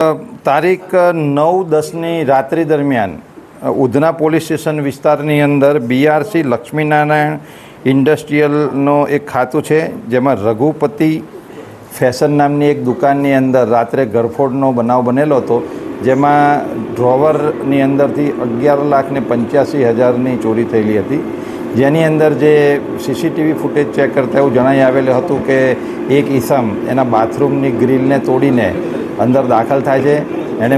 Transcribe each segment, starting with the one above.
તારીખ નવ દસની રાત્રિ દરમિયાન ઉધના પોલીસ સ્ટેશન વિસ્તારની અંદર બીઆરસી લક્ષ્મીનારાયણ ઇન્ડસ્ટ્રીયલનો એક ખાતું છે, જેમાં રઘુપતિ ફેશન નામની એક દુકાનની અંદર રાત્રે ગરફોડનો બનાવ બનેલો હતો, જેમાં ડ્રોવરની અંદરથી અગિયાર લાખ ને પંચ્યાસી હજારની ચોરી થયેલી હતી. જેની અંદર જે સીસીટીવી ફૂટેજ ચેક કરતા એવું જણાઈ આવેલું હતું કે એક ઈસમ એના બાથરૂમની ગ્રીલને તોડીને અંદર દાખલ થાય છે. એણે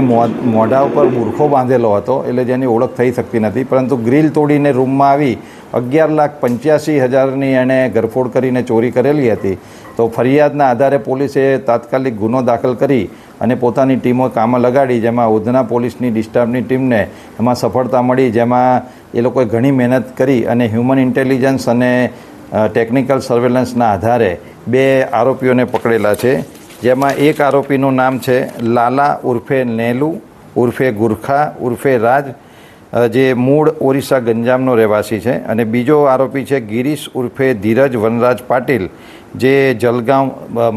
મોઢા ઉપર બુરખો બાંધેલો હતો, એટલે જેની ઓળખ થઈ શકતી નથી. પરંતુ ગ્રીલ તોડીને રૂમમાં આવી અગિયાર લાખ પંચ્યાસી હજારની એણે ગરફોડ કરીને ચોરી કરેલી હતી. તો ફરિયાદના આધારે પોલીસે તાત્કાલિક ગુનો દાખલ કરી અને પોતાની ટીમો કામમાં લગાડી, જેમાં ઉધના પોલીસની ડિસ્ટર્બની ટીમને એમાં સફળતા મળી, જેમાં એ લોકોએ ઘણી મહેનત કરી અને હ્યુમન ઇન્ટેલિજન્સ અને ટેકનિકલ સર્વેલન્સના આધારે બે આરોપીઓને પકડેલા છે. જેમાં એક આરોપીનું નામ છે લાલા ઉર્ફે નેલુ, ઉર્ફે ગુરખા, ઉર્ફે રાજ જે મૂળ ઓરિસ્સા ગંજામનો રહેવાસી છે. અને બીજો આરોપી છે ગિરીશ ઉર્ફે ધીરજ વનરાજ પાટીલ, જે જલગાંવ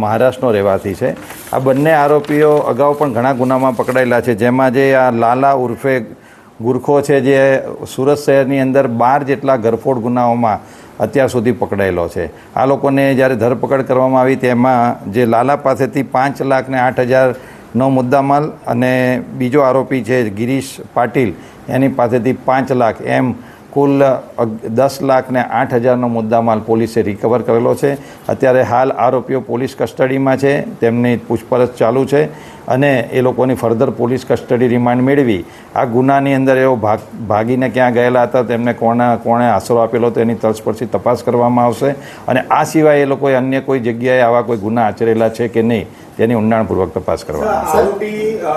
મહારાષ્ટ્રનો રહેવાસી છે. આ બંને આરોપીઓ અગાઉ પણ ઘણા ગુનામાં પકડાયેલા છે, જેમાં જે આ લાલા ઉર્ફે ગુરખો છે, જે સુરત શહેરની અંદર બાર જેટલા ગરફોડ ગુનાઓમાં અત્યાર સુધી પકડાયેલો છે. આ લોકોને જ્યારે ધરપકડ કરવામાં આવી તેમાં જે લાલા પાસેથી પાંચ લાખ ને આઠ હજારનો મુદ્દામાલ અને બીજો આરોપી છે ગિરીશ પાટીલ, એની પાસેથી પાંચ લાખ એમ કુલ દસ લાખ ને આઠ હજારનો મુદ્દામાલ પોલીસે રિકવર કરેલો છે. અત્યારે હાલ આરોપીઓ પોલીસ કસ્ટડીમાં છે. તેમની પૂછપરછ ચાલુ છે અને એ લોકોની ફર્ધર પોલીસ કસ્ટડી રિમાન્ડ મેળવી. આ ગુનાની અંદર એઓ ભાગ, ભાગીને ક્યાં ગયેલા હતા, તેમને કોણે કોણે આશરો આપેલો હતો એની તલસ્પર્શી તપાસ કરવામાં આવશે. અને આ સિવાય એ લોકોએ અન્ય કોઈ જગ્યાએ આવા કોઈ ગુના આચરેલા છે કે નહીં, તેની ઊંડાણપૂર્વક તપાસ કરવામાં આવશે.